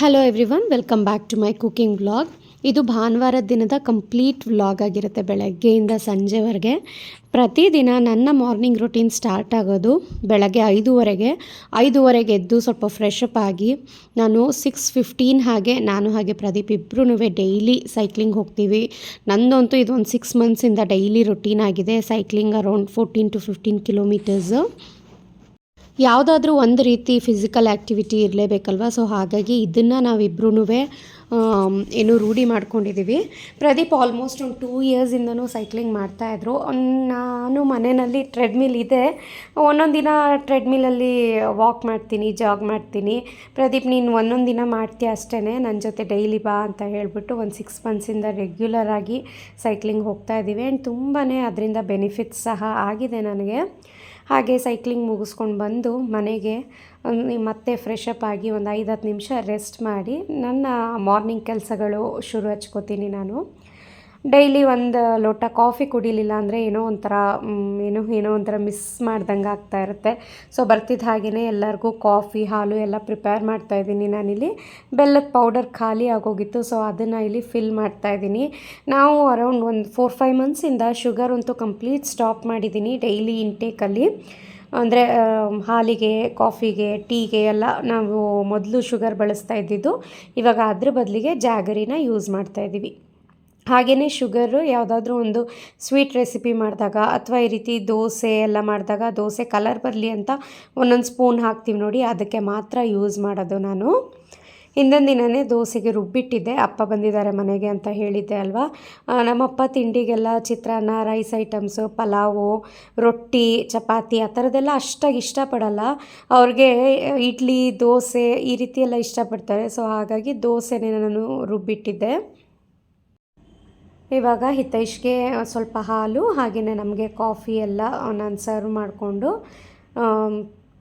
Hello everyone welcome back to my cooking vlog ಇದು ಭಾನುವಾರ ದಿನದ ಕಂಪ್ಲೀಟ್ ವ್ಲಾಗ್ ಆಗಿರುತ್ತೆ ಬೆಳಗ್ಗೆಯಿಂದ ಸಂಜೆವರೆಗೆ. ಪ್ರತಿದಿನ ನನ್ನ ಮಾರ್ನಿಂಗ್ ರುಟೀನ್ ಸ್ಟಾರ್ಟ್ ಆಗೋದು ಬೆಳಗ್ಗೆ ಐದೂವರೆಗೆ. ಐದೂವರೆಗೆ ಎದ್ದು ಸ್ವಲ್ಪ ಫ್ರೆಶ್ ಅಪ್ ಆಗಿ ನಾನು ಸಿಕ್ಸ್ ಫಿಫ್ಟೀನ್ ಹಾಗೆ ನಾನು ಹಾಗೆ ಪ್ರದೀಪ್ ಇಬ್ಬರೂ ಡೈಲಿ ಸೈಕ್ಲಿಂಗ್ ಹೋಗ್ತೀವಿ. ನಂದಂತೂ ಇದು ಒಂದು ಸಿಕ್ಸ್ ಮಂತ್ಸಿಂದ ಡೈಲಿ ರುಟೀನ್ ಆಗಿದೆ cycling around fourteen to fifteen kilometres ಯಾವುದಾದ್ರೂ ಒಂದು ರೀತಿ ಫಿಸಿಕಲ್ ಆ್ಯಕ್ಟಿವಿಟಿ ಇರಲೇಬೇಕಲ್ವ? ಸೊ ಹಾಗಾಗಿ ಇದನ್ನು ನಾವಿಬ್ರೂ ಏನು ರೂಢಿ ಮಾಡ್ಕೊಂಡಿದ್ದೀವಿ ಪ್ರದೀಪ್ ಆಲ್ಮೋಸ್ಟ್ ಒಂದು ಟೂ ಇಯರ್ಸಿಂದನೂ ಸೈಕ್ಲಿಂಗ್ ಮಾಡ್ತಾಯಿದ್ರು ನಾನು ಮನೆಯಲ್ಲಿ ಟ್ರೆಡ್ಮಿಲ್ ಇದೆ. ಒಂದೊಂದು ದಿನ ಟ್ರೆಡ್ಮಿಲಲ್ಲಿ ವಾಕ್ ಮಾಡ್ತೀನಿ ಜಾಗ್ ಮಾಡ್ತೀನಿ. ಪ್ರದೀಪ್, ನೀನು ಒಂದೊಂದು ದಿನ ಮಾಡ್ತೀಯ ಅಷ್ಟೇ ನನ್ನ ಜೊತೆ ಡೈಲಿ ಬಾ ಅಂತ ಹೇಳಿಬಿಟ್ಟು ಒಂದು ಸಿಕ್ಸ್ ಮಂತ್ಸಿಂದ ರೆಗ್ಯುಲರ್ ಆಗಿ ಸೈಕ್ಲಿಂಗ್ ಹೋಗ್ತಾ ಇದ್ದೀವಿ ಆ್ಯಂಡ್ ತುಂಬಾ ಅದರಿಂದ ಬೆನಿಫಿಟ್ಸ್ ಸಹ ಆಗಿದೆ ನನಗೆ. ಹಾಗೆ ಸೈಕ್ಲಿಂಗ್ ಮುಗಿಸ್ಕೊಂಡು ಬಂದು ಮನೆಗೆ ಮತ್ತೆ ಫ್ರೆಶ್ ಅಪ್ ಆಗಿ ಒಂದು ಐದು ಹತ್ತು ನಿಮಿಷ ರೆಸ್ಟ್ ಮಾಡಿ ನನ್ನ ಮಾರ್ನಿಂಗ್ ಕೆಲಸಗಳು ಶುರು ಹಚ್ಕೋತೀನಿ ನಾನು. ಡೈಲಿ ಒಂದು ಲೋಟ ಕಾಫಿ ಕುಡಿಲಿಲ್ಲ ಅಂದರೆ ಏನೋ ಒಂಥರ ಏನೋ ಏನೋ ಒಂಥರ ಮಿಸ್ ಮಾಡ್ದಂಗೆ ಆಗ್ತಾ ಇರುತ್ತೆ. ಸೊ ಬರ್ತಿದ್ದ ಹಾಗೆಯೇ ಎಲ್ಲರಿಗೂ ಕಾಫಿ, ಹಾಲು ಎಲ್ಲ ಪ್ರಿಪೇರ್ ಮಾಡ್ತಾ ಇದ್ದೀನಿ ನಾನಿಲ್ಲಿ. ಬೆಲ್ಲದ ಪೌಡರ್ ಖಾಲಿ ಆಗೋಗಿತ್ತು ಸೊ ಅದನ್ನು ಇಲ್ಲಿ ಫಿಲ್ ಮಾಡ್ತಾ ಇದ್ದೀನಿ. ನಾವು ಅರೌಂಡ್ ಒಂದು ಫೋರ್ ಫೈವ್ ಮಂತ್ಸಿಂದ ಶುಗರ್ ಅಂತೂ ಕಂಪ್ಲೀಟ್ ಸ್ಟಾಪ್ ಮಾಡಿದ್ದೀನಿ ಡೈಲಿ ಇಂಟೇಕಲ್ಲಿ ಅಂದರೆ ಹಾಲಿಗೆ, ಕಾಫಿಗೆ ಟೀಗೆ ಎಲ್ಲ ನಾವು ಮೊದಲು ಶುಗರ್ ಬಳಸ್ತಾ ಇದ್ದಿದ್ದು. ಇವಾಗ ಅದ್ರ ಬದಲಿಗೆ ಜಾಗರಿನ ಯೂಸ್ ಮಾಡ್ತಾಯಿದ್ದೀವಿ ಹಾಗೆಯೇ ಶುಗರು ಯಾವುದಾದ್ರೂ ಒಂದು ಸ್ವೀಟ್ ರೆಸಿಪಿ ಮಾಡಿದಾಗ ಅಥವಾ ಈ ರೀತಿ ದೋಸೆ ಎಲ್ಲ ಮಾಡಿದಾಗ ದೋಸೆ ಕಲರ್ ಬರಲಿ ಅಂತ ಒಂದೊಂದು ಸ್ಪೂನ್ ಹಾಕ್ತೀವಿ ನೋಡಿ, ಅದಕ್ಕೆ ಮಾತ್ರ ಯೂಸ್ ಮಾಡೋದು ನಾನು. ಹಿಂದಿನ ದಿನವೇ ದೋಸೆಗೆ ರುಬ್ಬಿಟ್ಟಿದ್ದೆ. ಅಪ್ಪ ಬಂದಿದ್ದಾರೆ ಮನೆಗೆ ಅಂತ ಹೇಳಿದ್ದೆ ಅಲ್ವಾ? ನಮ್ಮಪ್ಪ ತಿಂಡಿಗೆಲ್ಲ ಚಿತ್ರಾನ್ನ, ರೈಸ್ ಐಟಮ್ಸು, ಪಲಾವು, ರೊಟ್ಟಿ, ಚಪಾತಿ ಆ ಥರದ್ದೆಲ್ಲ ಅಷ್ಟಾಗಿ ಇಷ್ಟಪಡಲ್ಲ. ಅವ್ರಿಗೆ ಇಡ್ಲಿ, ದೋಸೆ ಈ ರೀತಿ ಎಲ್ಲ ಇಷ್ಟಪಡ್ತಾರೆ. ಸೊ ಹಾಗಾಗಿ ದೋಸೆನೇ ನಾನು ರುಬ್ಬಿಟ್ಟಿದ್ದೆ. ಇವಾಗ ಹಿತೈಷ್ಗೆ ಸ್ವಲ್ಪ ಹಾಲು ಹಾಗೆಯೇ ನಮಗೆ ಕಾಫಿ ಎಲ್ಲ ನಾನು ಸರ್ವ್ ಮಾಡಿಕೊಂಡು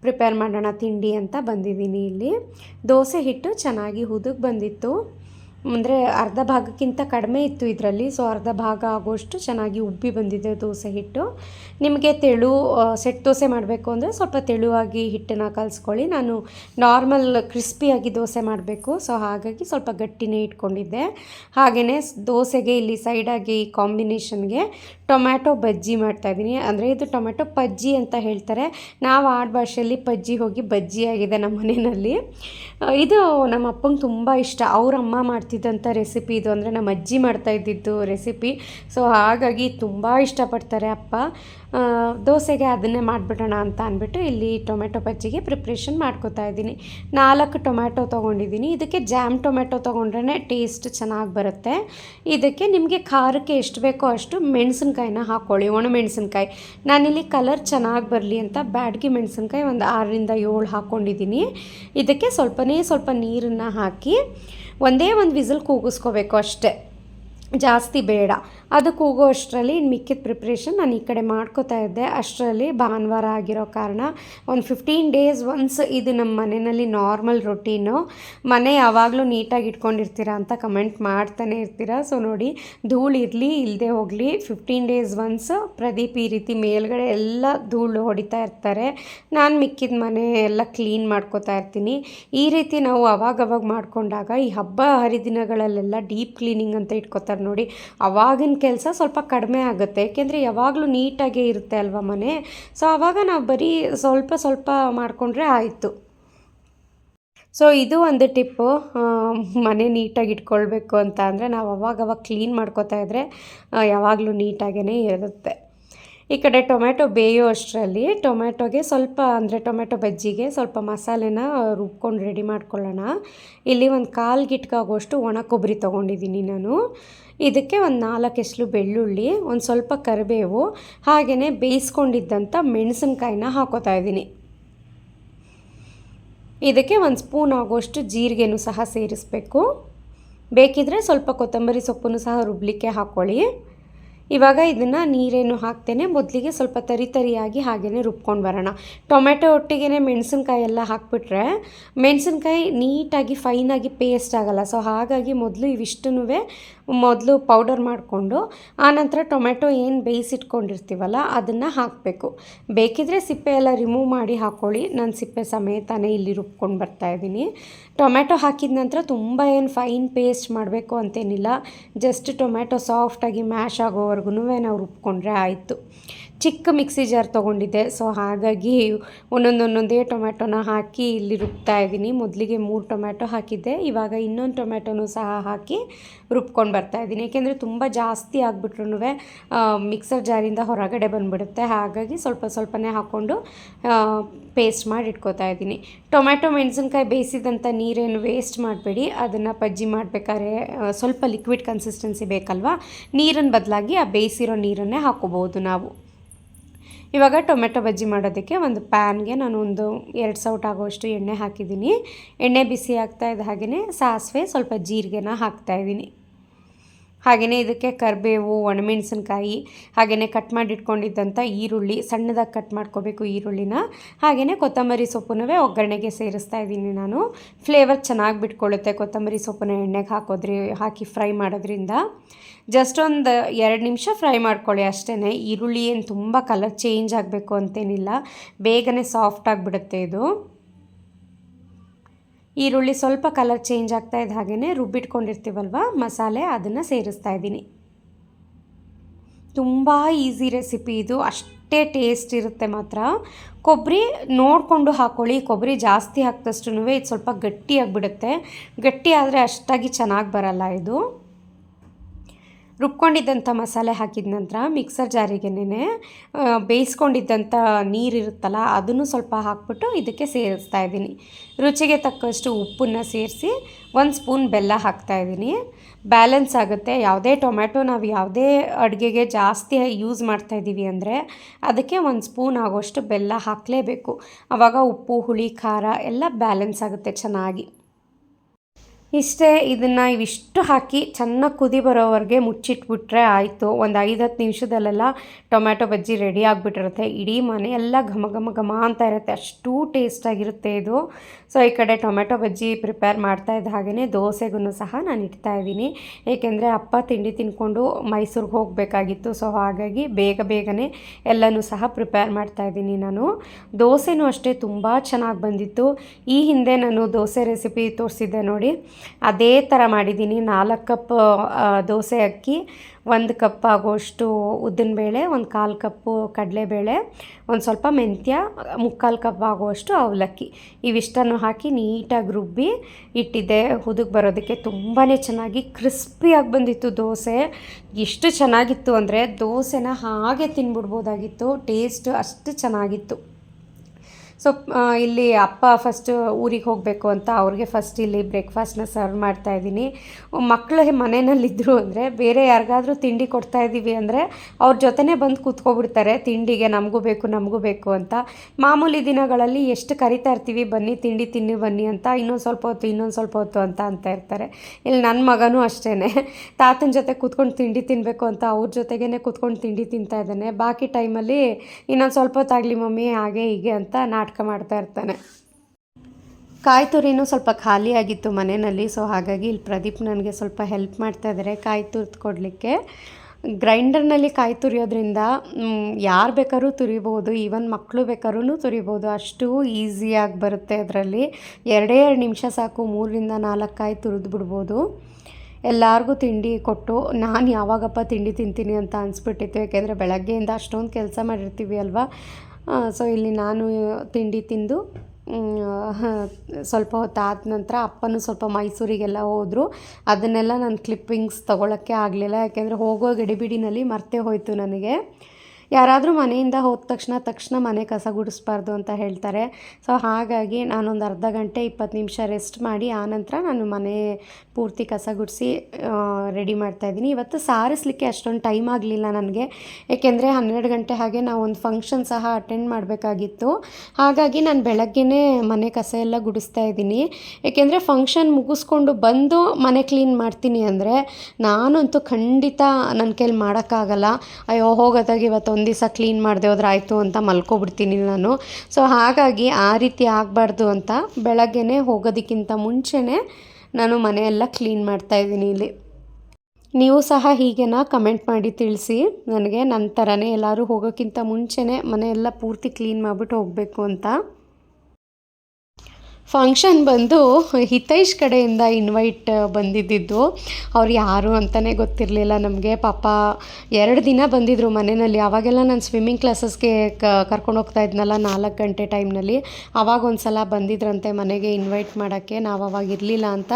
ಪ್ರಿಪೇರ್ ಮಾಡೋಣ ತಿಂಡಿ ಅಂತ ಬಂದಿದ್ದೀನಿ ಇಲ್ಲಿ. ದೋಸೆ ಹಿಟ್ಟು ಚೆನ್ನಾಗಿ ಹುದುಗ್ ಬಂದಿತ್ತು. ಅಂದರೆ ಅರ್ಧ ಭಾಗಕ್ಕಿಂತ ಕಡಿಮೆ ಇತ್ತು ಇದರಲ್ಲಿ. ಸೊ ಅರ್ಧ ಭಾಗ ಆಗೋಷ್ಟು ಚೆನ್ನಾಗಿ ಉಬ್ಬಿ ಬಂದಿದೆ ದೋಸೆ ಹಿಟ್ಟು. ನಿಮಗೆ ತೆಳು ಸೆಟ್ ದೋಸೆ ಮಾಡಬೇಕು ಅಂದರೆ ಸ್ವಲ್ಪ ತೆಳುವಾಗಿ ಹಿಟ್ಟನ್ನು ಕಲಿಸ್ಕೊಳ್ಳಿ. ನಾನು ನಾರ್ಮಲ್ ಕ್ರಿಸ್ಪಿಯಾಗಿ ದೋಸೆ ಮಾಡಬೇಕು. ಸೊ ಹಾಗಾಗಿ ಸ್ವಲ್ಪ ಗಟ್ಟಿನೇ ಇಟ್ಕೊಂಡಿದ್ದೆ. ಹಾಗೆಯೇ ದೋಸೆಗೆ ಇಲ್ಲಿ ಸೈಡಾಗಿ ಕಾಂಬಿನೇಷನ್ಗೆ ಟೊಮ್ಯಾಟೊ ಬಜ್ಜಿ ಮಾಡ್ತಾಯಿದ್ದೀನಿ ಅಂದರೆ ಇದು ಟೊಮ್ಯಾಟೊ ಪಜ್ಜಿ ಅಂತ ಹೇಳ್ತಾರೆ. ನಾವು ಆಡ್ ಪಜ್ಜಿ ಹೋಗಿ ಬಜ್ಜಿ ಆಗಿದೆ ನಮ್ಮ ಮನೆಯಲ್ಲಿ. ಇದು ನಮ್ಮ ಅಪ್ಪಂಗೆ ತುಂಬ ಇಷ್ಟ. ಅವ್ರ ಅಮ್ಮ ಮಾಡ್ತಿದ್ದಂಥ ರೆಸಿಪಿ ಇದು ಅಂದರೆ ನಮ್ಮ ಅಜ್ಜಿ ಮಾಡ್ತಾ ಇದ್ದಿದ್ದು ರೆಸಿಪಿ. ಸೊ ಹಾಗಾಗಿ ತುಂಬ ಇಷ್ಟಪಡ್ತಾರೆ ಅಪ್ಪ. ದೋಸೆಗೆ ಅದನ್ನೇ ಮಾಡಿಬಿಡೋಣ ಅಂತ ಅಂದ್ಬಿಟ್ಟು ಇಲ್ಲಿ ಟೊಮೆಟೊ ಬಜ್ಜಿಗೆ ಪ್ರಿಪ್ರೇಷನ್ ಮಾಡ್ಕೋತಾ ಇದ್ದೀನಿ. ನಾಲ್ಕು ಟೊಮ್ಯಾಟೊ ತೊಗೊಂಡಿದ್ದೀನಿ. ಇದಕ್ಕೆ ಜಾಮ್ ಟೊಮೆಟೊ ತೊಗೊಂಡ್ರೆ ಟೇಸ್ಟ್ ಚೆನ್ನಾಗಿ ಬರುತ್ತೆ. ಇದಕ್ಕೆ ನಿಮಗೆ ಖಾರಕ್ಕೆ ಎಷ್ಟು ಬೇಕೋ ಅಷ್ಟು ಮೆಣಸಿನ್ಕಾಯಿನ ಹಾಕ್ಕೊಳ್ಳಿ ಒಣ ಮೆಣಸಿನ್ಕಾಯಿ ನಾನಿಲ್ಲಿ ಕಲರ್ ಚೆನ್ನಾಗಿ ಬರಲಿ ಅಂತ ಬ್ಯಾಡ್ಗಿ ಮೆಣಸಿನ್ಕಾಯಿ ಒಂದು ಆರರಿಂದ ಏಳು ಹಾಕ್ಕೊಂಡಿದ್ದೀನಿ ಇದಕ್ಕೆ ಸ್ವಲ್ಪನೇ ಸ್ವಲ್ಪ ನೀರನ್ನು ಹಾಕಿ ಒಂದೇ ಒಂದು ವಿಸಲ್ ಕೂಗಿಸ್ಕೋಬೇಕು ಅಷ್ಟೇ. ಜಾಸ್ತಿ ಬೇಡ. ಅದು ಹೋಗೋ ಅಷ್ಟರಲ್ಲಿ ಇನ್ನು ಮಿಕ್ಕಿದ ಪ್ರಿಪ್ರೇಷನ್ ನಾನು ಈ ಕಡೆ ಮಾಡ್ಕೋತಾ ಇದ್ದೆ. ಅಷ್ಟರಲ್ಲಿ ಭಾನುವಾರ ಆಗಿರೋ ಕಾರಣ ಒಂದು ಫಿಫ್ಟೀನ್ ಡೇಸ್ ಒನ್ಸ್ ಇದು ನಮ್ಮ ಮನೆಯಲ್ಲಿ ನಾರ್ಮಲ್ ರೊಟೀನು ಮನೆ ಯಾವಾಗಲೂ ನೀಟಾಗಿ ಇಟ್ಕೊಂಡಿರ್ತೀರಾ ಅಂತ ಕಮೆಂಟ್ ಮಾಡ್ತಾನೆ ಇರ್ತೀರಾ? ಸೊ ನೋಡಿ, ಧೂಳು ಇರಲಿ ಇಲ್ಲದೆ ಹೋಗಲಿ ಫಿಫ್ಟೀನ್ ಡೇಸ್ ಒನ್ಸ್ ಪ್ರದೀಪ್ ಈ ರೀತಿ ಮೇಲ್ಗಡೆ ಎಲ್ಲ ಧೂಳು ಹೊಡಿತಾ ಇರ್ತಾರೆ. ನಾನು ಮಿಕ್ಕಿದ ಮನೆ ಎಲ್ಲ ಕ್ಲೀನ್ ಮಾಡ್ಕೋತಾ ಇರ್ತೀನಿ. ಈ ರೀತಿ ನಾವು ಅವಾಗವಾಗ ಮಾಡಿಕೊಂಡಾಗ ಈ ಹಬ್ಬ ಹರಿದಿನಗಳಲ್ಲೆಲ್ಲ ಡೀಪ್ ಕ್ಲೀನಿಂಗ್ ಅಂತ ಇಟ್ಕೋತಾರೆ ನೋಡಿ. ಅವಾಗಿನ ಕೆಲಸ ಸ್ವಲ್ಪ ಕಡಿಮೆ ಆಗುತ್ತೆ. ಏಕೆಂದರೆ ಯಾವಾಗಲೂ ನೀಟಾಗೇ ಇರುತ್ತೆ ಅಲ್ವಾ ಮನೆ? ಸೊ ಆವಾಗ ನಾವು ಬರೀ ಸ್ವಲ್ಪ ಸ್ವಲ್ಪ ಮಾಡಿಕೊಂಡ್ರೆ ಆಯಿತು. ಸೊ ಇದು ಒಂದು ಟಿಪ್ಪು. ಮನೆ ನೀಟಾಗಿ ಇಟ್ಕೊಳ್ಬೇಕು ಅಂತ ಅಂದರೆ ನಾವು ಅವಾಗವಾಗ ಕ್ಲೀನ್ ಮಾಡ್ಕೋತಾ ಇದ್ದರೆ ಯಾವಾಗಲೂ ನೀಟಾಗೇ ಇರುತ್ತೆ. ಈ ಕಡೆ ಟೊಮೆಟೊ ಬೇಯೋ ಅಷ್ಟರಲ್ಲಿ ಟೊಮೆಟೊಗೆ ಸ್ವಲ್ಪ ಅಂದರೆ ಟೊಮೆಟೊ ಬಜ್ಜಿಗೆ ಸ್ವಲ್ಪ ಮಸಾಲೆನ ರುಬ್ಕೊಂಡು ರೆಡಿ ಮಾಡ್ಕೊಳ್ಳೋಣ. ಇಲ್ಲಿ ಒಂದು ಕಾಲು ಗಿಟ್ಕಾಗೋಷ್ಟು ಒಣ ಕೊಬ್ಬರಿ ತೊಗೊಂಡಿದ್ದೀನಿ ನಾನು. ಇದಕ್ಕೆ ಒಂದು ನಾಲ್ಕು ಎಸ್ಲು ಬೆಳ್ಳುಳ್ಳಿ, ಒಂದು ಸ್ವಲ್ಪ ಕರಿಬೇವು ಹಾಗೆಯೇ ಬೇಯಿಸ್ಕೊಂಡಿದ್ದಂಥ ಮೆಣಸಿನ್ಕಾಯಿನ ಹಾಕೋತಾ ಇದ್ದೀನಿ. ಇದಕ್ಕೆ ಒಂದು ಸ್ಪೂನ್ ಆಗೋಷ್ಟು ಜೀರಿಗೆನೂ ಸಹ ಸೇರಿಸ್ಬೇಕು. ಬೇಕಿದ್ರೆ ಸ್ವಲ್ಪ ಕೊತ್ತಂಬರಿ ಸೊಪ್ಪನ್ನು ಸಹ ರುಬ್ಲಿಕ್ಕೆ ಹಾಕ್ಕೊಳ್ಳಿ ಇವಾಗ ಇದನ್ನು ನೀರೇನು ಹಾಕ್ತೇನೆ, ಮೊದಲಿಗೆ ಸ್ವಲ್ಪ ತರಿ ತರಿಯಾಗಿ ಹಾಗೇ ರುಬ್ಕೊಂಡು ಬರೋಣ. ಟೊಮೆಟೊ ಒಟ್ಟಿಗೆ ಮೆಣಸಿನ್ಕಾಯಿ ಎಲ್ಲ ಹಾಕ್ಬಿಟ್ರೆ, ಮೆಣಸಿನ್ಕಾಯಿ ನೀಟಾಗಿ ಫೈನಾಗಿ ಪೇಸ್ಟ್ ಆಗೋಲ್ಲ. ಸೊ ಹಾಗಾಗಿ ಮೊದಲು ಇವಿಷ್ಟೂ ಮೊದಲು ಪೌಡರ್ ಮಾಡಿಕೊಂಡು ಆನಂತರ ಟೊಮೆಟೊ ಏನು ಬೇಯಿಸಿಟ್ಕೊಂಡಿರ್ತೀವಲ್ಲ ಅದನ್ನು ಹಾಕಬೇಕು. ಬೇಕಿದ್ರೆ ಸಿಪ್ಪೆ ಎಲ್ಲ ರಿಮೂವ್ ಮಾಡಿ ಹಾಕ್ಕೊಳ್ಳಿ ನಾನು ಸಿಪ್ಪೆ ಸಮೇತನೇ ಇಲ್ಲಿ ರುಬ್ಕೊಂಡು ಬರ್ತಾ ಇದ್ದೀನಿ. ಟೊಮೆಟೊ ಹಾಕಿದ ನಂತರ ತುಂಬ ಏನು ಫೈನ್ ಪೇಸ್ಟ್ ಮಾಡಬೇಕು ಅಂತೇನಿಲ್ಲ. ಜಸ್ಟ್ ಟೊಮೆಟೊ ಸಾಫ್ಟಾಗಿ ಮ್ಯಾಶ್ ಆಗೋವರೆಗೂ ನಾವು ರುಬ್ಕೊಂಡ್ರೆ ಆಯಿತು. ಚಿಕ್ಕ ಮಿಕ್ಸಿ ಜಾರ್ ತೊಗೊಂಡಿದ್ದೆ. ಸೊ ಹಾಗಾಗಿ ಒಂದೊಂದೊಂದೊಂದೇ ಟೊಮ್ಯಾಟೊನ ಹಾಕಿ ಇಲ್ಲಿ ರುಬ್ತಾ ಇದ್ದೀನಿ. ಮೊದಲಿಗೆ ಮೂರು ಟೊಮ್ಯಾಟೊ ಹಾಕಿದ್ದೆ. ಇವಾಗ ಇನ್ನೊಂದು ಟೊಮೆಟೊನೂ ಸಹ ಹಾಕಿ ರುಬ್ಕೊಂಡು ಬರ್ತಾ ಇದ್ದೀನಿ. ಏಕೆಂದರೆ ತುಂಬ ಜಾಸ್ತಿ ಆಗಿಬಿಟ್ರು ಮಿಕ್ಸರ್ ಜಾರಿಂದ ಹೊರಗಡೆ ಬಂದುಬಿಡುತ್ತೆ. ಹಾಗಾಗಿ ಸ್ವಲ್ಪ ಸ್ವಲ್ಪನೇ ಹಾಕ್ಕೊಂಡು ಪೇಸ್ಟ್ ಮಾಡಿ ಇಟ್ಕೋತಾ ಇದ್ದೀನಿ. ಟೊಮ್ಯಾಟೊ ಮೆಣಸಿನ್ಕಾಯಿ ಬೇಯಿಸಿದಂಥ ನೀರೇನು ವೇಸ್ಟ್ ಮಾಡಬೇಡಿ. ಅದನ್ನು ಪಜ್ಜಿ ಮಾಡಬೇಕಾದ್ರೆ ಸ್ವಲ್ಪ ಲಿಕ್ವಿಡ್ ಕನ್ಸಿಸ್ಟೆನ್ಸಿ ಬೇಕಲ್ವಾ? ನೀರನ್ನು ಬದಲಾಗಿ ಆ ಬೇಯಿಸಿರೋ ನೀರನ್ನೇ ಹಾಕೋಬೋದು ನಾವು. ಇವಾಗ ಟೊಮೆಟೊ ಬಜ್ಜಿ ಮಾಡೋದಕ್ಕೆ ಒಂದು ಪ್ಯಾನ್ಗೆ ನಾನು ಒಂದು ಎರಡು ಸೌಟ್ ಆಗೋಷ್ಟು ಎಣ್ಣೆ ಹಾಕಿದ್ದೀನಿ. ಎಣ್ಣೆ ಬಿಸಿ ಆಗ್ತಾ ಇದ್ದ ಹಾಗೆಯೇ ಸಾಸಿವೆ ಸ್ವಲ್ಪ ಜೀರಿಗೆನ ಹಾಕ್ತಾಯಿದ್ದೀನಿ ಹಾಗೆಯೇ ಇದಕ್ಕೆ ಕರಿಬೇವು, ಒಣಮೆಣಸಿನ್ಕಾಯಿ ಹಾಗೆಯೇ ಕಟ್ ಮಾಡಿಟ್ಕೊಂಡಿದ್ದಂಥ ಈರುಳ್ಳಿ, ಸಣ್ಣದಾಗಿ ಕಟ್ ಮಾಡ್ಕೋಬೇಕು ಈರುಳ್ಳಿನ. ಹಾಗೆಯೇ ಕೊತ್ತಂಬರಿ ಸೊಪ್ಪುನವೇ ಒಗ್ಗರಣೆಗೆ ಸೇರಿಸ್ತಾ ಇದ್ದೀನಿ ನಾನು. ಫ್ಲೇವರ್ ಚೆನ್ನಾಗಿ ಬಿಟ್ಕೊಳ್ಳುತ್ತೆ ಕೊತ್ತಂಬರಿ ಸೊಪ್ಪನ್ನ ಎಣ್ಣೆಗೆ ಹಾಕೋದ್ರಿ, ಹಾಕಿ ಫ್ರೈ ಮಾಡೋದ್ರಿಂದ. ಜಸ್ಟ್ ಒಂದು ಎರಡು ನಿಮಿಷ ಫ್ರೈ ಮಾಡ್ಕೊಳ್ಳಿ ಅಷ್ಟೇ ಈರುಳ್ಳಿ ಏನು ತುಂಬ ಕಲರ್ ಚೇಂಜ್ ಆಗಬೇಕು ಅಂತೇನಿಲ್ಲ. ಬೇಗನೆ ಸಾಫ್ಟ್ ಆಗಿಬಿಡುತ್ತೆ ಇದು. ಈರುಳ್ಳಿ ಸ್ವಲ್ಪ ಕಲರ್ ಚೇಂಜ್ ಆಗ್ತಾ ಇದ್ದ ಹಾಗೆಯೇ ರುಬ್ಬಿಟ್ಕೊಂಡಿರ್ತೀವಲ್ವ? ಮಸಾಲೆ ಅದನ್ನು ಸೇರಿಸ್ತಾ ಇದ್ದೀನಿ. ತುಂಬ ಈಸಿ ರೆಸಿಪಿ ಇದು. ಅಷ್ಟೇ ಟೇಸ್ಟ್ ಇರುತ್ತೆ ಮಾತ್ರ. ಕೊಬ್ಬರಿ ನೋಡಿಕೊಂಡು ಹಾಕ್ಕೊಳ್ಳಿ ಕೊಬ್ಬರಿ ಜಾಸ್ತಿ ಹಾಕಿದಷ್ಟು ಇದು ಸ್ವಲ್ಪ ಗಟ್ಟಿಯಾಗಿಬಿಡುತ್ತೆ. ಗಟ್ಟಿ ಆದರೆ ಅಷ್ಟಾಗಿ ಚೆನ್ನಾಗಿ ಬರಲ್ಲ ಇದು. ರುಬ್ಕೊಂಡಿದ್ದಂಥ ಮಸಾಲೆ ಹಾಕಿದ ನಂತರ ಮಿಕ್ಸರ್ ಜಾರಿಗೆನೇ ಬೇಯಿಸ್ಕೊಂಡಿದ್ದಂಥ ನೀರಿರುತ್ತಲ್ಲ ಅದನ್ನು ಸ್ವಲ್ಪ ಹಾಕ್ಬಿಟ್ಟು ಇದಕ್ಕೆ ಸೇರಿಸ್ತಾ ಇದ್ದೀನಿ. ರುಚಿಗೆ ತಕ್ಕಷ್ಟು ಉಪ್ಪನ್ನು ಸೇರಿಸಿ ಒಂದು ಸ್ಪೂನ್ ಬೆಲ್ಲ ಹಾಕ್ತಾ ಇದ್ದೀನಿ. ಬ್ಯಾಲೆನ್ಸ್ ಆಗುತ್ತೆ. ಯಾವುದೇ ಟೊಮ್ಯಾಟೊ ನಾವು ಯಾವುದೇ ಅಡುಗೆಗೆ ಜಾಸ್ತಿ ಯೂಸ್ ಮಾಡ್ತಾಯಿದ್ದೀವಿ ಅಂದರೆ ಅದಕ್ಕೆ ಒಂದು ಸ್ಪೂನ್ ಆಗೋಷ್ಟು ಬೆಲ್ಲ ಹಾಕಲೇಬೇಕು. ಆವಾಗ ಉಪ್ಪು, ಹುಳಿ, ಖಾರ ಎಲ್ಲ ಬ್ಯಾಲೆನ್ಸ್ ಆಗುತ್ತೆ ಚೆನ್ನಾಗಿ. ಇಷ್ಟೇ ಇದನ್ನು ಇವಿಷ್ಟು ಹಾಕಿ ಚೆನ್ನಾಗಿ ಕುದಿ ಬರೋವರೆಗೆ ಮುಚ್ಚಿಟ್ಬಿಟ್ರೆ ಆಯಿತು. ಒಂದು ಐದು ಹತ್ತು ನಿಮಿಷದಲ್ಲೆಲ್ಲ ಟೊಮ್ಯಾಟೊ ಬಜ್ಜಿ ರೆಡಿ ಆಗಿಬಿಟ್ಟಿರುತ್ತೆ. ಇಡೀ ಮನೆ ಎಲ್ಲ ಘಮ ಘಮ ಘಮ ಅಂತ ಇರುತ್ತೆ. ಅಷ್ಟು ಟೇಸ್ಟಾಗಿರುತ್ತೆ ಇದು. ಸೊ, ಈ ಕಡೆ ಟೊಮೆಟೊ ಬಜ್ಜಿ ಪ್ರಿಪೇರ್ ಮಾಡ್ತಾ ಇದ್ದ ಹಾಗೆಯೇ ದೋಸೆಗೂ ಸಹ ನಾನು ಇಡ್ತಾ ಇದ್ದೀನಿ. ಏಕೆಂದರೆ ಅಪ್ಪ ತಿಂಡಿ ತಿನ್ಕೊಂಡು ಮೈಸೂರಿಗೆ ಹೋಗಬೇಕಾಗಿತ್ತು. ಸೊ, ಹಾಗಾಗಿ ಬೇಗ ಬೇಗನೆ ಎಲ್ಲನೂ ಸಹ ಪ್ರಿಪೇರ್ ಮಾಡ್ತಾ ಇದ್ದೀನಿ ನಾನು. ದೋಸೆನೂ ಅಷ್ಟೇ ತುಂಬ ಚೆನ್ನಾಗಿ ಬಂದಿತ್ತು. ಈ ಹಿಂದೆ ನಾನು ದೋಸೆ ರೆಸಿಪಿ ತೋರಿಸಿದ್ದೆ ನೋಡಿ. ಅದೇ ಥರ ಮಾಡಿದ್ದೀನಿ. ನಾಲ್ಕು ಕಪ್ ದೋಸೆ ಅಕ್ಕಿ, ಒಂದು ಕಪ್ ಆಗೋಷ್ಟು ಉದ್ದಿನಬೇಳೆ ಒಂದು ಕಾಲು ಕಪ್ಪು ಕಡಲೆಬೇಳೆ, ಒಂದು ಸ್ವಲ್ಪ ಮೆಂತ್ಯ, ಮುಕ್ಕಾಲು ಕಪ್ ಆಗುವಷ್ಟು ಅವಲಕ್ಕಿ. ಇವಿಷ್ಟನ್ನು ಹಾಕಿ ನೀಟಾಗಿ ರುಬ್ಬಿ ಇಟ್ಟಿದ್ದೆ. ಹುದುಗ್ ಬರೋದಕ್ಕೆ ತುಂಬಾ ಚೆನ್ನಾಗಿ ಕ್ರಿಸ್ಪಿಯಾಗಿ ಬಂದಿತ್ತು ದೋಸೆ. ಎಷ್ಟು ಚೆನ್ನಾಗಿತ್ತು ಅಂದರೆ ದೋಸೆನ ಹಾಗೆ ತಿನ್ಬಿಡ್ಬೋದಾಗಿತ್ತು. ಟೇಸ್ಟ್ ಅಷ್ಟು ಚೆನ್ನಾಗಿತ್ತು. ಸೊ ಇಲ್ಲಿ ಅಪ್ಪ ಫಸ್ಟ್ ಊರಿಗೆ ಹೋಗಬೇಕು ಅಂತ ಅವ್ರಿಗೆ ಫಸ್ಟ್ ಇಲ್ಲಿ ಬ್ರೇಕ್ಫಾಸ್ಟ್ನ ಸರ್ವ್ ಮಾಡ್ತಾ ಇದ್ದೀನಿ. ಮಕ್ಕಳು ಮನೆಯಲ್ಲಿದ್ದರು ಅಂದರೆ ಬೇರೆ ಯಾರಿಗಾದರೂ ತಿಂಡಿ ಕೊಡ್ತಾ ಇದ್ದೀವಿ ಅಂದರೆ ಅವ್ರ ಜೊತೆನೇ ಬಂದು ಕೂತ್ಕೊಬಿಡ್ತಾರೆ. ತಿಂಡಿಗೆ ನಮಗೂ ಬೇಕು ನಮಗೂ ಬೇಕು ಅಂತ. ಮಾಮೂಲಿ ದಿನಗಳಲ್ಲಿ ಎಷ್ಟು ಕರಿತಾ ಇರ್ತೀವಿ, ಬನ್ನಿ, ತಿಂಡಿ ತಿನ್ನಿ, ಬನ್ನಿ ಅಂತ ಇನ್ನೊಂದು ಸ್ವಲ್ಪ ಹೊತ್ತು, ಇನ್ನೊಂದು ಸ್ವಲ್ಪ ಹೊತ್ತು ಅಂತ ಅಂತ ಇರ್ತಾರೆ. ಇಲ್ಲಿ ನನ್ನ ಮಗನೂ ಅಷ್ಟೇ ತಾತನ ಜೊತೆ ಕೂತ್ಕೊಂಡು ತಿಂಡಿ ತಿನ್ನಬೇಕು ಅಂತ ಅವ್ರ ಜೊತೆಗೇ ಕೂತ್ಕೊಂಡು ತಿಂಡಿ ತಿಂತಾ ಇದ್ದಾನೆ. ಬಾಕಿ ಟೈಮಲ್ಲಿ ಇನ್ನೊಂದು ಸ್ವಲ್ಪ ಹೊತ್ತಾಗಲಿ ಮಮ್ಮಿ, ಹಾಗೆ ಹೀಗೆ ಅಂತ ನಾಟಕ ಮಾಡ್ತಾ ಇರ್ತಾನೆ. ಕಾಯಿ ತುರಿನೂ ಸ್ವಲ್ಪ ಖಾಲಿಯಾಗಿತ್ತು ಮನೆಯಲ್ಲಿ, ಸೊ ಹಾಗಾಗಿ ಇಲ್ಲಿ ಪ್ರದೀಪ್ ನನಗೆ ಸ್ವಲ್ಪ ಹೆಲ್ಪ್ ಮಾಡ್ತಾ ಇದ್ದಾರೆ ಕಾಯಿ ತುರ್ದು ಕೊಡಲಿಕ್ಕೆ ಗ್ರೈಂಡರ್ನಲ್ಲಿ ಕಾಯಿ ತುರಿಯೋದ್ರಿಂದ ಯಾರು ಬೇಕಾದ್ರೂ ತುರಿಬೋದು, ಈವನ್ ಮಕ್ಕಳು ಬೇಕಾದ್ರೂ ತುರಿಬೋದು, ಅಷ್ಟು ಈಸಿಯಾಗಿ ಬರುತ್ತೆ ಅದರಲ್ಲಿ. ಎರಡೇ ಎರಡು ನಿಮಿಷ ಸಾಕು, ಮೂರರಿಂದ ನಾಲ್ಕು ಕಾಯಿ ತುರಿದು ಬಿಡ್ಬೋದು. ಎಲ್ಲರಿಗೂ ತಿಂಡಿ ಕೊಟ್ಟು, ನಾನು ಯಾವಾಗಪ್ಪ ತಿಂಡಿ ತಿಂತೀನಿ ಅಂತ ಅನಿಸ್ಬಿಟ್ಟಿತ್ತು, ಯಾಕೆಂದರೆ ಬೆಳಗ್ಗೆಯಿಂದ ಅಷ್ಟೊಂದು ಕೆಲಸ ಮಾಡಿರ್ತೀವಿ ಅಲ್ವಾ? ಸೊ ಇಲ್ಲಿ ನಾನು ತಿಂಡಿ ತಿಂದು ಸ್ವಲ್ಪ ಹೊತ್ತು ನಂತರ ಅಪ್ಪನೂ ಸ್ವಲ್ಪ ಮೈಸೂರಿಗೆಲ್ಲ ಹೋದರು. ಅದನ್ನೆಲ್ಲ ನಾನು ಕ್ಲಿಪ್ಪಿಂಗ್ಸ್ ತೊಗೊಳಕ್ಕೆ ಆಗಲಿಲ್ಲ. ಯಾಕೆಂದರೆ ಹೋಗೋ ಗಡಿಬಿಡಿನಲ್ಲಿ ಮರ್ತೇ ಹೋಯಿತು ನನಗೆ. ಯಾರಾದರೂ ಮನೆಯಿಂದ ಹೋದ ತಕ್ಷಣ ತಕ್ಷಣ ಮನೆ ಕಸ ಗುಡಿಸ್ಬಾರ್ದು ಅಂತ ಹೇಳ್ತಾರೆ. ಸೊ ಹಾಗಾಗಿ ನಾನೊಂದು ಅರ್ಧ ಗಂಟೆ, ಇಪ್ಪತ್ತು ನಿಮಿಷ ರೆಸ್ಟ್ ಮಾಡಿ, ಆನಂತರ ನಾನು ಮನೆ ಪೂರ್ತಿ ಕಸ ಗುಡಿಸಿ ರೆಡಿ ಮಾಡ್ತಾಯಿದ್ದೀನಿ ಇವತ್ತು ಸಾರಿಸ್ಲಿಕ್ಕೆ ಅಷ್ಟೊಂದು ಟೈಮ್ ಆಗಲಿಲ್ಲ ನನಗೆ. ಏಕೆಂದರೆ ಹನ್ನೆರಡು ಗಂಟೆ ಹಾಗೆ ನಾವು ಒಂದು ಫಂಕ್ಷನ್ ಸಹ ಅಟೆಂಡ್ ಮಾಡಬೇಕಾಗಿತ್ತು. ಹಾಗಾಗಿ ನಾನು ಬೆಳಗ್ಗೆನೇ ಮನೆ ಕಸ ಎಲ್ಲ ಗುಡಿಸ್ತಾ ಇದ್ದೀನಿ. ಏಕೆಂದರೆ ಫಂಕ್ಷನ್ ಮುಗಿಸ್ಕೊಂಡು ಬಂದು ಮನೆ ಕ್ಲೀನ್ ಮಾಡ್ತೀನಿ ಅಂದರೆ ನಾನಂತೂ ಖಂಡಿತ ನನ್ನ ಕೈಲಿ ಮಾಡೋಕ್ಕಾಗಲ್ಲ. ಅಯ್ಯೋ, ಹೋಗೋದಾಗ ಇವತ್ತು ಒಂದು ದಿವಸ ಕ್ಲೀನ್ ಮಾಡದೆ ಹೋದ್ರೆ ಆಯಿತು ಅಂತ ಮಲ್ಕೊಬಿಡ್ತೀನಿ ನಾನು. ಸೊ ಹಾಗಾಗಿ ಆ ರೀತಿ ಆಗಬಾರ್ದು ಅಂತ ಬೆಳಗ್ಗೆನೇ ಹೋಗೋದಕ್ಕಿಂತ ಮುಂಚೆನೇ ನಾನು ಮನೆಯೆಲ್ಲ ಕ್ಲೀನ್ ಮಾಡ್ತಾಯಿದ್ದೀನಿ ಇಲ್ಲಿ. ನೀವು ಸಹ ಹೀಗೆನಾ ಕಮೆಂಟ್ ಮಾಡಿ ತಿಳಿಸಿ. ನನಗೆ ನನ್ನ ಥರನೇ ಎಲ್ಲರೂ ಹೋಗೋಕ್ಕಿಂತ ಮುಂಚೆನೇ ಮನೆಯೆಲ್ಲ ಪೂರ್ತಿ ಕ್ಲೀನ್ ಮಾಡಿಬಿಟ್ಟು ಹೋಗಬೇಕು ಅಂತ. ಫಂಕ್ಷನ್ ಬಂದು ಹಿತೈಷ್ ಕಡೆಯಿಂದ ಇನ್ವೈಟ್ ಬಂದಿದ್ದಿದ್ದು. ಅವ್ರು ಯಾರು ಅಂತಲೇ ಗೊತ್ತಿರಲಿಲ್ಲ ನಮಗೆ. ಪಾಪ ಎರಡು ದಿನ ಬಂದಿದ್ದರು ಮನೆಯಲ್ಲಿ. ಅವಾಗೆಲ್ಲ ನಾನು ಸ್ವಿಮ್ಮಿಂಗ್ ಕ್ಲಾಸಸ್ಗೆ ಕರ್ಕೊಂಡು ಹೋಗ್ತಾ ಇದ್ನಲ್ಲ ನಾಲ್ಕು ಗಂಟೆ ಟೈಮ್ನಲ್ಲಿ ಅವಾಗ ಒಂದು ಸಲ ಬಂದಿದ್ರಂತೆ ಮನೆಗೆ ಇನ್ವೈಟ್ ಮಾಡೋಕ್ಕೆ. ನಾವು ಅವಾಗ ಇರಲಿಲ್ಲ ಅಂತ.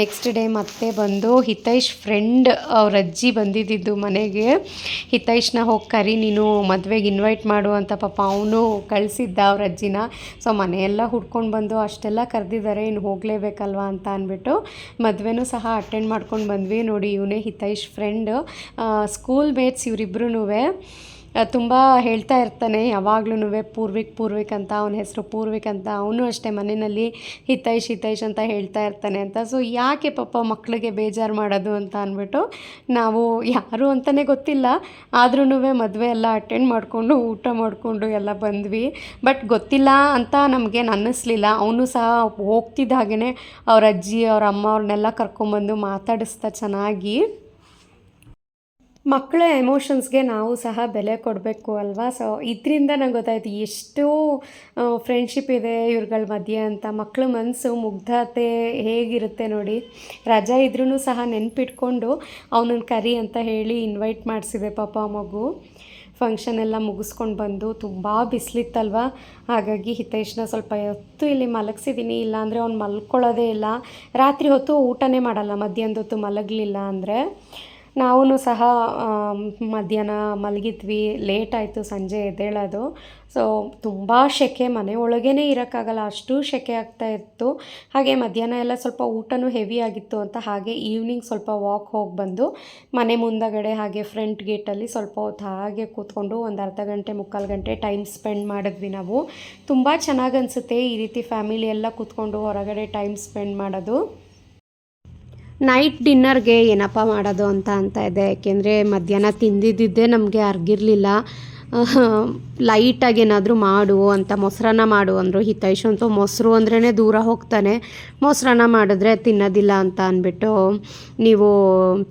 ನೆಕ್ಸ್ಟ್ ಡೇ ಮತ್ತೆ ಬಂದು ಹಿತೈಷ್ ಫ್ರೆಂಡ್ ಅವ್ರ ಅಜ್ಜಿ ಬಂದಿದ್ದಿದ್ದು ಮನೆಗೆ. ಹಿತೈಷ್ನ ಹೋಗಿ ಕರಿ, ನೀನು ಮದುವೆಗೆ ಇನ್ವೈಟ್ ಮಾಡು ಅಂತ ಪಾಪ ಅವನು ಕಳಿಸಿದ್ದ ಅವ್ರ ಅಜ್ಜಿನ. ಸೊ ಮನೆಯೆಲ್ಲ ಹುಡ್ಕೊಂಡು ಬಂದು ಅಷ್ಟೆಲ್ಲ ಕರೆದಿದ್ದಾರೆ, ಇನ್ನು ಹೋಗಲೇಬೇಕಲ್ವಾ ಅಂತ ಅಂದ್ಬಿಟ್ಟು ಮದುವೆನೂ ಸಹ ಅಟೆಂಡ್ ಮಾಡ್ಕೊಂಡು ಬಂದ್ವಿ. ನೋಡಿ, ಇವನೇ ಹಿತೈಶ್ ಫ್ರೆಂಡ್ ಸ್ಕೂಲ್ ಮೇಟ್ಸ್ ಇವರಿಬ್ರು ತುಂಬ ಹೇಳ್ತಾ ಇರ್ತಾನೆ ಯಾವಾಗ್ಲೂ ಪೂರ್ವಿಕ್ ಪೂರ್ವಿಕ್ ಅಂತ ಅವನ ಹೆಸರು, ಪೂರ್ವಿಕ್ ಅಂತ ಅವನು ಅಷ್ಟೇ ಮನೆಯಲ್ಲಿ ಹಿತೈಷ್ ಹಿತೈಷ್ ಅಂತ ಹೇಳ್ತಾ ಇರ್ತಾನೆ ಅಂತ. ಸೊ ಯಾಕೆ ಪಾಪ ಮಕ್ಕಳಿಗೆ ಬೇಜಾರು ಮಾಡೋದು ಅಂತ ಅಂದ್ಬಿಟ್ಟು ನಾವು ಯಾರು ಅಂತಲೇ ಗೊತ್ತಿಲ್ಲ. ಆದ್ರೂ ಮದುವೆ ಎಲ್ಲ ಅಟೆಂಡ್ ಮಾಡಿಕೊಂಡು, ಊಟ ಮಾಡಿಕೊಂಡು ಎಲ್ಲ ಬಂದ್ವಿ. ಬಟ್ ಗೊತ್ತಿಲ್ಲ ಅಂತ ನಮಗೇನು ಅನ್ನಿಸ್ಲಿಲ್ಲ. ಅವನು ಸಹ ಹೋಗ್ತಿದ್ದ ಹಾಗೆಯೇ ಅವ್ರ ಅಜ್ಜಿ, ಅವ್ರ ಅಮ್ಮ ಅವ್ರನ್ನೆಲ್ಲ ಕರ್ಕೊಂಬಂದು ಮಾತಾಡಿಸ್ತಾ ಚೆನ್ನಾಗಿ. ಮಕ್ಕಳ ಎಮೋಷನ್ಸ್ಗೆ ನಾವು ಸಹ ಬೆಲೆ ಕೊಡಬೇಕು ಅಲ್ವಾ? ಸೊ ಇದರಿಂದ ನಂಗೆ ಗೊತ್ತಾಯ್ತು ಎಷ್ಟು ಫ್ರೆಂಡ್ಶಿಪ್ ಇದೆ ಇವ್ರುಗಳ ಮಧ್ಯೆ ಅಂತ. ಮಕ್ಕಳ ಮನಸ್ಸು ಮುಗ್ಧತೆ ಹೇಗಿರುತ್ತೆ ನೋಡಿ. ರಜಾ ಇದ್ರೂ ಸಹ ನೆನ್ಪಿಟ್ಕೊಂಡು ಅವನನ್ನ ಕರಿ ಅಂತ ಹೇಳಿ ಇನ್ವೈಟ್ ಮಾಡಿಸಿದೆ ಪಾಪ ಮಗು. ಫಂಕ್ಷನ್ ಎಲ್ಲ ಮುಗಿಸ್ಕೊಂಡು ಬಂದು ತುಂಬ ಬಿಸಿಲಿತ್ತಲ್ವ? ಹಾಗಾಗಿ ಹಿತೇಶ್ನ ಸ್ವಲ್ಪ ಹೊತ್ತು ಇಲ್ಲಿ ಮಲಗಿಸಿದ್ದೀನಿ ಇಲ್ಲಾಂದರೆ ಅವ್ನು ಮಲ್ಕೊಳ್ಳೋದೇ ಇಲ್ಲ. ರಾತ್ರಿ ಹೊತ್ತು ಊಟನೇ ಮಾಡಲ್ಲ. ಮಧ್ಯಾಹ್ನದ ಹೊತ್ತು ಮಲಗಲಿಲ್ಲ ಅಂದರೆ. ನಾವೂ ಸಹ ಮಧ್ಯಾಹ್ನ ಮಲಗಿದ್ವಿ ಲೇಟ್ ಆಯಿತು ಸಂಜೆ ಎದ್ದೇಳೋದು. ಸೊ ತುಂಬ ಸೆಕೆ ಮನೆ ಒಳಗೇ ಇರೋಕ್ಕಾಗಲ್ಲ, ಅಷ್ಟು ಸೆಕೆ ಆಗ್ತಾ ಇತ್ತು. ಹಾಗೆ ಮಧ್ಯಾಹ್ನ ಎಲ್ಲ ಸ್ವಲ್ಪ ಊಟನೂ ಹೆವಿ ಆಗಿತ್ತು ಅಂತ ಹಾಗೆ ಈವ್ನಿಂಗ್ ಸ್ವಲ್ಪ ವಾಕ್ ಹೋಗಿ ಬಂದು, ಮನೆ ಮುಂದಗಡೆ ಹಾಗೆ ಫ್ರಂಟ್ ಗೇಟಲ್ಲಿ ಸ್ವಲ್ಪ ಹೊತ್ತು ಹಾಗೆ ಕೂತ್ಕೊಂಡು ಒಂದು ಅರ್ಧ ಗಂಟೆ, ಮುಕ್ಕಾಲು ಗಂಟೆ ಟೈಮ್ ಸ್ಪೆಂಡ್ ಮಾಡಿದ್ವಿ ನಾವು. ತುಂಬ ಚೆನ್ನಾಗಿ ಅನಿಸುತ್ತೆ ಈ ರೀತಿ ಫ್ಯಾಮಿಲಿ ಎಲ್ಲ ಕೂತ್ಕೊಂಡು ಹೊರಗಡೆ ಟೈಮ್ ಸ್ಪೆಂಡ್ ಮಾಡೋದು. ನೈಟ್ ಡಿನ್ನರ್ಗೆ ಏನಪ್ಪ ಮಾಡೋದು ಅಂತ ಅಂತ ಇದೆ. ಯಾಕೆಂದರೆ ಮಧ್ಯಾಹ್ನ ತಿಂದಿದ್ದಿದ್ದೇ ನಮಗೆ ಅರ್ಗಿರಲಿಲ್ಲ. ಲೈಟಾಗಿ ಏನಾದರೂ ಮಾಡು ಅಂತ ಮೊಸರನ್ನ ಮಾಡು ಅಂದರು ಹಿತೈಷ್ ಅಂತೂ ಮೊಸರು ಅಂದ್ರೇ ದೂರ ಹೋಗ್ತಾನೆ. ಮೊಸರನ್ನ ಮಾಡಿದ್ರೆ ತಿನ್ನೋದಿಲ್ಲ ಅಂತ ಅಂದ್ಬಿಟ್ಟು ನೀವು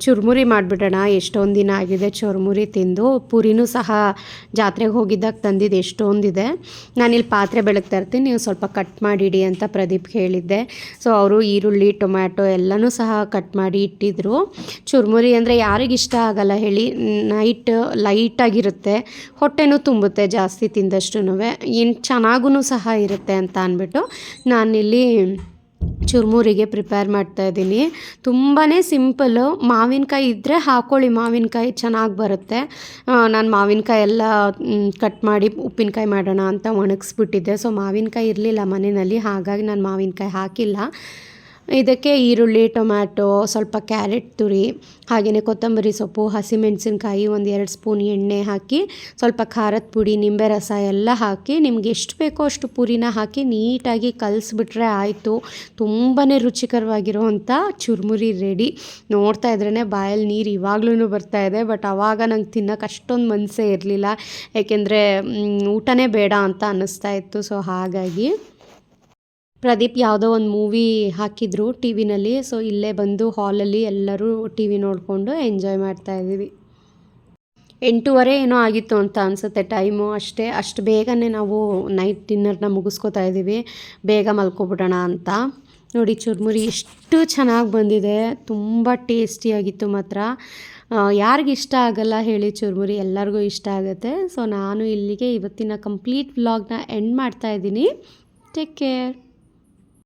ಚುರುಮುರಿ ಮಾಡಿಬಿಡೋಣ, ಎಷ್ಟೊಂದು ದಿನ ಆಗಿದೆ ಚುರುಮುರಿ ತಿಂದು. ಪುರಿನೂ ಸಹ ಜಾತ್ರೆಗೆ ಹೋಗಿದ್ದಾಗ ತಂದಿದ್ದು ಎಷ್ಟೊಂದಿದೆ. ನಾನಿಲ್ಲಿ ಪಾತ್ರೆ ಬೆಳಗ್ತಾ ಇರ್ತೀನಿ, ನೀವು ಸ್ವಲ್ಪ ಕಟ್ ಮಾಡಿಡಿ ಅಂತ ಪ್ರದೀಪ್ ಹೇಳಿದ್ದೆ. ಸೊ ಅವರು ಈರುಳ್ಳಿ, ಟೊಮ್ಯಾಟೊ ಎಲ್ಲನೂ ಸಹ ಕಟ್ ಮಾಡಿ ಇಟ್ಟಿದ್ರು. ಚುರುಮುರಿ ಅಂದರೆ ಯಾರಿಗಿಷ್ಟ ಆಗಲ್ಲ ಹೇಳಿ, ನೈಟ್ ಲೈಟಾಗಿರುತ್ತೆ ಹೊಟ್ಟೆನೂ ತುಂಬುತ್ತೆ ಜಾಸ್ತಿ ತಿಂದಷ್ಟು ಇನ್ನು ಚೆನ್ನಾಗೂ ಸಹ ಇರುತ್ತೆ ಅಂತ ಅಂದ್ಬಿಟ್ಟು ನಾನಿಲ್ಲಿ ಚುರುಮುರಿಗೆ ಪ್ರಿಪೇರ್ ಮಾಡ್ತಾ ಇದ್ದೀನಿ. ತುಂಬಾ ಸಿಂಪಲ್ಲು ಮಾವಿನಕಾಯಿ ಇದ್ದರೆ ಹಾಕೊಳ್ಳಿ ಮಾವಿನಕಾಯಿ ಚೆನ್ನಾಗಿ ಬರುತ್ತೆ. ನಾನು ಮಾವಿನಕಾಯಿ ಎಲ್ಲ ಕಟ್ ಮಾಡಿ ಉಪ್ಪಿನಕಾಯಿ ಮಾಡೋಣ ಅಂತ ಒಣಗಿಸ್ಬಿಟ್ಟಿದ್ದೆ. ಸೊ ಮಾವಿನಕಾಯಿ ಇರಲಿಲ್ಲ ಮನೆಯಲ್ಲಿ ಹಾಗಾಗಿ ನಾನು ಮಾವಿನಕಾಯಿ ಹಾಕಿಲ್ಲ. ಇದಕ್ಕೆ ಈರುಳ್ಳಿ, ಟೊಮ್ಯಾಟೊ, ಸ್ವಲ್ಪ ಕ್ಯಾರೆಟ್ ತುರಿ, ಹಾಗೆಯೇ ಕೊತ್ತಂಬರಿ ಸೊಪ್ಪು, ಹಸಿಮೆಣಸಿನ್ಕಾಯಿ ಒಂದು ಎರಡು ಸ್ಪೂನ್ ಎಣ್ಣೆ ಹಾಕಿ, ಸ್ವಲ್ಪ ಖಾರದ ಪುಡಿ, ನಿಂಬೆ ರಸ ಎಲ್ಲ ಹಾಕಿ, ನಿಮ್ಗೆ ಎಷ್ಟು ಬೇಕೋ ಅಷ್ಟು ಪುರಿನ ಹಾಕಿ ನೀಟಾಗಿ ಕಲಿಸ್ಬಿಟ್ರೆ ಆಯಿತು. ತುಂಬಾ ರುಚಿಕರವಾಗಿರುವಂಥ ಚುರುಮುರಿ ರೆಡಿ. ನೋಡ್ತಾ ಇದ್ರೇ ಬಾಯಲ್ಲಿ ನೀರು ಇವಾಗ್ಲೂ ಬರ್ತಾ ಇದೆ, ಬಟ್ ಆವಾಗ ನಂಗೆ ತಿನ್ನೋಕೆ ಅಷ್ಟೊಂದು ಮನಸ್ಸೇ ಇರಲಿಲ್ಲ. ಏಕೆಂದರೆ ಊಟನೇ ಬೇಡ ಅಂತ ಅನ್ನಿಸ್ತಾ ಇತ್ತು. ಸೊ ಹಾಗಾಗಿ ಪ್ರದೀಪ್ ಯಾವುದೋ ಒಂದು ಮೂವಿ ಹಾಕಿದ್ರು ಟಿ ವಿನಲ್ಲಿ ಸೊ ಇಲ್ಲೇ ಬಂದು ಹಾಲಲ್ಲಿ ಎಲ್ಲರೂ ಟಿ ವಿ ನೋಡಿಕೊಂಡು ಎಂಜಾಯ್ ಮಾಡ್ತಾ ಇದ್ದೀವಿ. ಎಂಟೂವರೆ ಏನೋ ಆಗಿತ್ತು ಅಂತ ಅನಿಸುತ್ತೆ ಟೈಮು ಅಷ್ಟೇ. ಅಷ್ಟು ಬೇಗನೆ ನಾವು ನೈಟ್ ಡಿನ್ನರ್ನ ಮುಗಿಸ್ಕೋತಾ ಇದ್ದೀವಿ. ಬೇಗ ಮಲ್ಕೊಬಿಡೋಣ ಅಂತ. ನೋಡಿ ಚುರುಮುರಿ, ಎಷ್ಟು ಚೆನ್ನಾಗಿ ಬಂದಿದೆ. ತುಂಬ ಟೇಸ್ಟಿಯಾಗಿತ್ತು ಮಾತ್ರ. ಯಾರಿಗಿಷ್ಟ ಆಗಲ್ಲ ಹೇಳಿ ಚುರುಮುರಿ, ಎಲ್ಲರಿಗೂ ಇಷ್ಟ ಆಗುತ್ತೆ. ಸೊ ನಾನು ಇಲ್ಲಿಗೆ ಇವತ್ತಿನ ಕಂಪ್ಲೀಟ್ ವ್ಲಾಗ್ನ ಎಂಡ್ ಮಾಡ್ತಾ ಇದ್ದೀನಿ. Take care